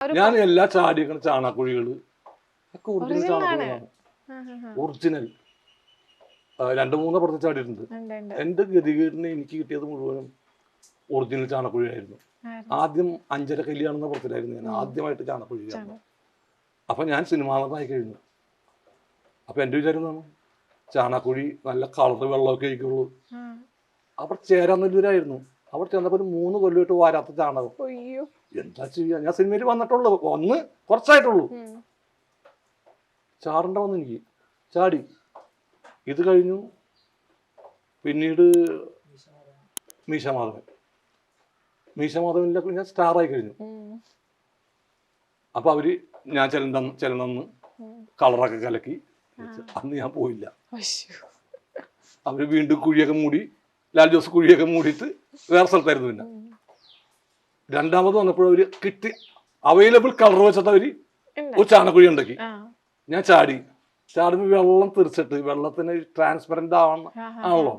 ഞാൻ എല്ലാ ചാടിയൊക്കെ ചാണാക്കുഴികൾ ഒക്കെ ഒറിജിനൽ ആ. ഒറിജിനൽ. രണ്ടു മൂന്ന് പുറത്ത് ചാടിയിട്ടുണ്ട്. എന്റെ ഗതികേടിന് എനിക്ക് കിട്ടിയത് മുഴുവനും ഒറിജിനൽ ചാണക്കുഴിയായിരുന്നു. ആദ്യം അഞ്ചര കല്യാണെന്ന പുറത്തിലായിരുന്നു ഞാൻ ആദ്യമായിട്ട് ചാണക്കുഴി ചാണകം. അപ്പൊ ഞാൻ സിനിമാ നടനായി കഴിഞ്ഞു. അപ്പൊ എന്റെ വിചാരം എന്താണ്? ചാണക്കുഴി നല്ല കളർ വെള്ളമൊക്കെ കഴിക്കുള്ളൂ അവിടെ ചേരാൻ നല്ലൂരായിരുന്നു അവിടെ ചെന്നപ്പോൾ ഒരു മൂന്ന് കൊല്ലമായിട്ട് വാരാത്ത ചാണകം. എന്താ ചെയ്യാ? ഞാൻ സിനിമയിൽ വന്നിട്ടുള്ളൂ. ഒന്ന് കുറച്ചായിട്ടുള്ളൂ. ഉം. വന്ന് വന്നു എനിക്ക്. ചാടി. ഇത് കഴിഞ്ഞു. പിന്നീട് മീശമാധവൻ. മീശമാധവനിലൊക്കെ ഞാൻ സ്റ്റാറായി കഴിഞ്ഞു. അപ്പൊ അവർ ഞാൻ ചെലന്തന്ന് ചെലന്തന്ന്. കളറൊക്കെ കലക്കി. അന്ന് ഞാൻ പോയില്ല. അവർ വീണ്ടും കുഴിയൊക്കെ മൂടി ലാൽ ജോസ് കുഴിയൊക്കെ മൂടിയിട്ട് വേറെ സ്ഥലത്തായിരുന്നു പിന്നെ. രണ്ടാമത് വന്നപ്പോൾ അവർ കിട്ടി അവൈലബിൾ കളർ വെച്ചിട്ട് അവർ. ഒരു ചാണക്കുഴി ഉണ്ടാക്കി. ഞാൻ ചാടി. ചാടുമ്പോൾ വെള്ളം തെറിച്ചിട്ട് വെള്ളത്തിന് ട്രാൻസ്പെറന്റ് ആവണം ആണല്ലോ.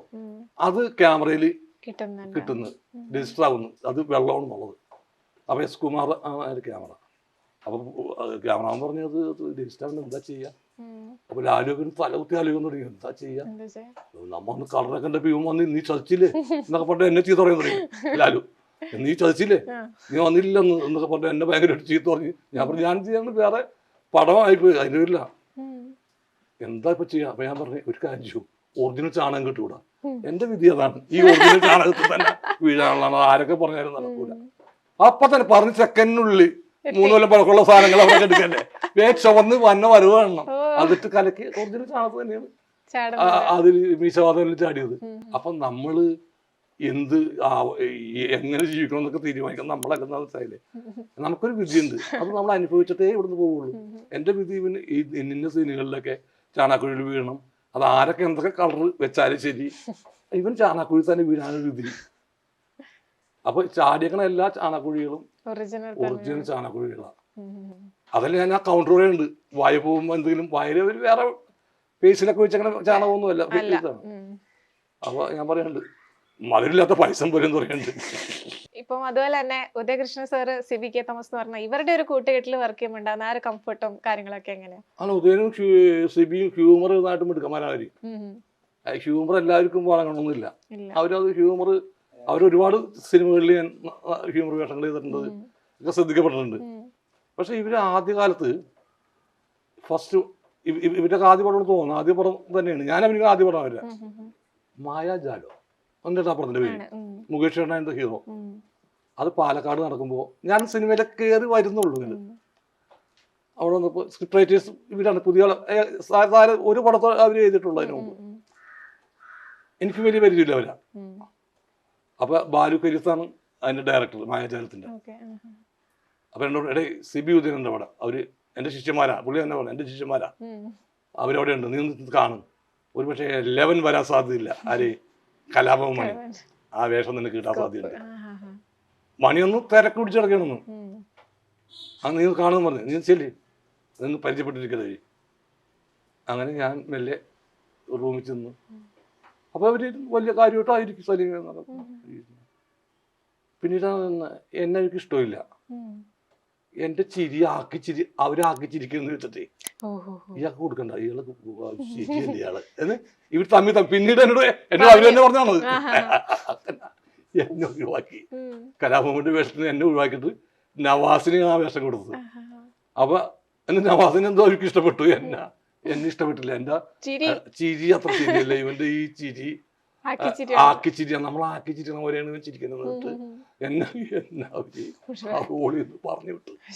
അത് ക്യാമറയിൽ കിട്ടുന്നു കിട്ടുന്നത്. രജിസ്റ്റർ ആവുന്നു. അത് വെള്ളമാണ് വെള്ളമാണെന്നുള്ളത്. അപ്പൊ എസ് കുമാർ ആണ് ക്യാമറ. അപ്പൊ ക്യാമറ എന്ന് പറഞ്ഞത് രജിസ്റ്റർ ആവുന്ന എന്താ ചെയ്യാ? അപ്പൊ ലാലുവിന് തലകുത്തി ആലോചിക്കാൻ തുടങ്ങി. എന്താ ചെയ്യാ? നമ്മ ഒന്ന് കളറൊക്കെ എന്റെ പീവൻ വന്ന് നീ ചതിച്ചില്ലേ? എന്നൊക്കെ പറഞ്ഞിട്ട് എന്നെ ചെയ്ത് തുടങ്ങി. തുടങ്ങി ലാലു നീ ചതിച്ചില്ലേ. നീ വന്നില്ലെന്ന് എന്നൊക്കെ പറഞ്ഞു എന്നെ ഭയങ്കര ചീത്ത പറഞ്ഞു. ഞാൻ പറഞ്ഞു ഞാൻ ചെയ്യാൻ വേറെ പടമായിപ്പോയി പോയി പേരില്ല ഉം. എന്താ ഇപ്പൊ ചെയ്യാ? അപ്പൊ ഞാൻ പറഞ്ഞു ഒരു കാര്യം ചെയ്യൂ. ഒറിജിനൽ ചാണകം കിട്ടൂടാ. എന്റെ വിധി അതാണ്. ഈ ഒറിജിനൽ ചാണകത്തിൽ തന്നെ വീഴാനുള്ളതാണ്. ആരൊക്കെ പറഞ്ഞാലും നടക്കൂല. അപ്പൊ തന്നെ പറഞ്ഞ സെക്കൻഡിനുള്ളിൽ മൂന്ന് കൊല്ലം പഴക്കമുള്ള സാധനങ്ങൾ അവിടെ എടുക്കല്ലേ വേ ചുവന്ന് വന്ന വരവ് കാണണം. അതിട്ട് കലക്കി. ഒറിജിനൽ ചാണകം തന്നെയാണ്. അതിൽ മീശവാദത്തിൽ ചാടിയത്. അപ്പൊ നമ്മൾ എന്ത് എങ്ങനെ ജീവിക്കണം എന്നൊക്കെ തീരുമാനിക്കണം നമ്മളല്ല മനസ്സിലായില്ലേ? നമുക്കൊരു വിധിയുണ്ട്. അത് നമ്മൾ അനുഭവിച്ചിട്ടേ ഇവിടുന്ന് പോവുള്ളൂ. എന്റെ വിധി ഇവന് ഈ ഇന്ന സീനുകളിലൊക്കെ ചാണാക്കുഴിയിൽ വീഴണം. അത് ആരൊക്കെ എന്തൊക്കെ കളർ വെച്ചാലും ശരി. ഇവൻ ചാണാക്കുഴി തന്നെ വീഴാനൊരു വിധി. അപ്പൊ ചാടിയക്കണ എല്ലാ ചാണാക്കുഴികളും ഒറിജിനൽ ഒറിജിനൽ ചാണാക്കുഴികളാണ്. അതല്ല ഞാൻ ആ കൗണ്ടർ ഉണ്ട്. വായ പോകുമ്പോൾ എന്തെങ്കിലും ഒരു വേറെ പേസിലൊക്കെ വെച്ചങ്ങനെ ചാണകമൊന്നുമല്ല. അപ്പൊ ഞാൻ പറയുന്നുണ്ട് മധുരില്ലാത്ത പൈസ പോലും പറയുന്നുണ്ട്. ഇപ്പം അതുപോലെ തന്നെ Udayakrishna sir Sibi K Thomas എന്ന് പറഞ്ഞ ഇവരുടെ ഒരു കൂട്ടുകെട്ടിൽ വർക്ക് ചെയ്യുമ്പോണ്ടാകുന്ന ആ ഒരു കംഫർട്ടും കാര്യങ്ങളൊക്കെ എങ്ങനെയാണ് ഉദയനും സിബിയും ഹ്യൂമർ നാട്ടും എടുക്കന്മാരാണ് ഹ്യൂമർ എല്ലാവർക്കും വഴങ്ങണമെന്നില്ല. അവരത് ഹ്യൂമർ അവരൊരുപാട് സിനിമകളിൽ ഞാൻ ഹ്യൂമർ വേഷങ്ങൾ ചെയ്തിട്ടുണ്ട്. ഒക്കെ ശ്രദ്ധിക്കപ്പെട്ടിട്ടുണ്ട്. പക്ഷെ ഇവർ ആദ്യകാലത്ത് ഫസ്റ്റ് ഇവരൊക്കെ ആദ്യ പടം തോന്നുന്നു ആദ്യ പടം തന്നെയാണ്. ഞാൻ അഭിനയിക്കുന്ന ആദ്യ പടം. ഉം. മായാജാലോ. എന്നിട്ട് ആ പേര്. മുകേഷ് ചേട്ടൻ ഹീറോ അത് പാലക്കാട് നടക്കുമ്പോൾ ഞാൻ സിനിമയിലെ കയറി വരുന്നുള്ളൂ ഇങ്ങനെ അവിടെ വന്നപ്പോൾ സ്ക്രിപ്റ്റ് റൈറ്റേഴ്സ് ഇവരാണ് പുതിയ ഒരു പടത്തോ അവർ ചെയ്തിട്ടുള്ളൂ അതിന് മുമ്പ്. എനിക്ക് വലിയ പരിചയമില്ല അവരാ. അപ്പൊ ബാലു കരിസാണ് അതിന്റെ ഡയറക്ടർ മായാജാലത്തിന്റെ. അപ്പൊ എന്നോട് ഇടയിൽ സിബി ഉദയനുണ്ട് അവിടെ അവർ എന്റെ ശിഷ്യന്മാരാ. പുള്ളി തന്നെ പറഞ്ഞു എന്റെ ശിഷ്യന്മാരാ. അവരവിടെ ഉണ്ട് നീ കാണും. ഒരു പക്ഷേ ലെവൻ വരാൻ സാധ്യതയില്ല. ആര് കലാപം. മണി ആ വേഷം നിനക്ക് കിട്ടാൻ സാധ്യതയുണ്ട്. ആ. മണിയൊന്നും തിരക്ക് പിടിച്ച് കിടക്കണമെന്ന്. ആ നീ കാണുമെന്ന് പറഞ്ഞു. നീ ചെല്ലി. നിന്ന് പരിചയപ്പെട്ടിരിക്കരുത് അങ്ങനെ ഞാൻ മെല്ലെ റൂമിൽ ചെന്നു. അപ്പൊ അവർ വലിയ കാര്യമായിട്ടായിരിക്കും സലീം എന്നൊക്കെ പിന്നീട് എന്നെ എനിക്ക് ഇഷ്ടമില്ല. എന്റെ ചിരി ആക്കി ചിരി അവരാക്കി ചിരിക്കുന്നു വെച്ചിട്ടേ ഇയാൾക്ക് കൊടുക്കണ്ട ഇയാൾ ശരിയല്ല ഇയാൾ. എന്ന് ഇവർ തമ്മിൽ പിന്നീട് എന്നോട് എന്നോട് അവർ തന്നെ പറഞ്ഞാണത് എന്നെ ഒഴിവാക്കി. കലാഭവന്റെ വേഷത്തിന് എന്നെ ഒഴിവാക്കിയിട്ട് നവാസിന് ആ വേഷം കൊടുത്തത്. അപ്പൊ എന്നെ നവാസിന് എന്തോ അവർക്ക് ഇഷ്ടപ്പെട്ടു. എന്നെ? എന്നെ ഇഷ്ടപ്പെട്ടില്ല. എന്റെ ചിരി അത്ര ശരിയല്ല. ഇവന്റെ ഈ ചിരി ആക്കി ചിരി ആക്കി നമ്മൾ ആക്കി ചിരി പോലെയാണ് ചിരിക്കുന്നത്. എന്നെ എന്നെ അവർ? റോളിൽ പറഞ്ഞു വിട്ടു.